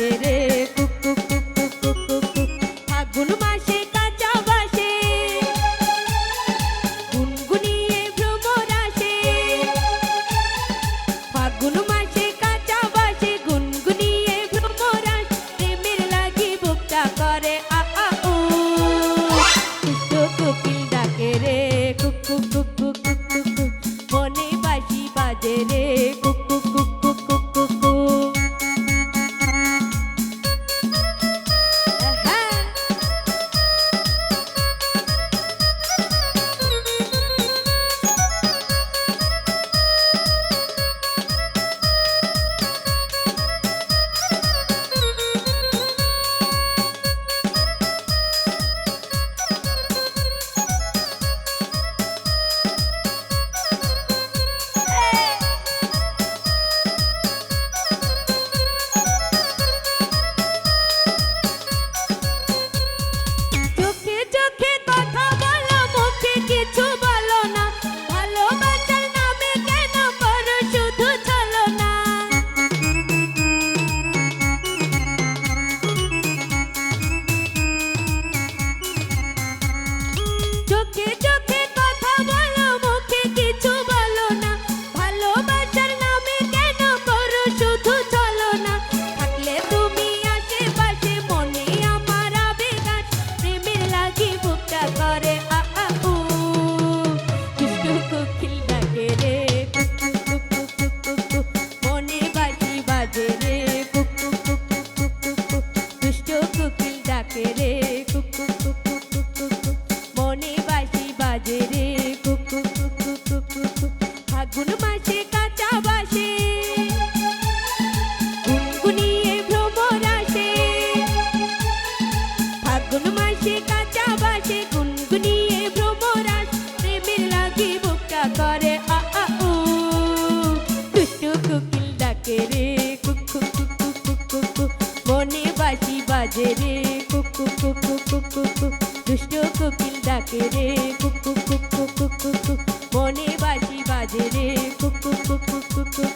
did it. ফাগুন মাসে কাঁচা বাসে গুনগুনিয়ে ভ্রমর আসে ফাগুন মাসে কাঁচা বাসে গুনগুনিয়ে ভ্রমর আসে প্রেমের লাগি বুকটা করে আ আ ও দুষ্টু কুকিল ডাকে রে কুকু কুকু কুকু কু মনে বাসি বাজে রে কুকু কুকু কুকু কু দুষ্ট কোকিল ডাকে রে কুকু কুকু কুকু কুকু বাজে রে কুকু কুকু কুকু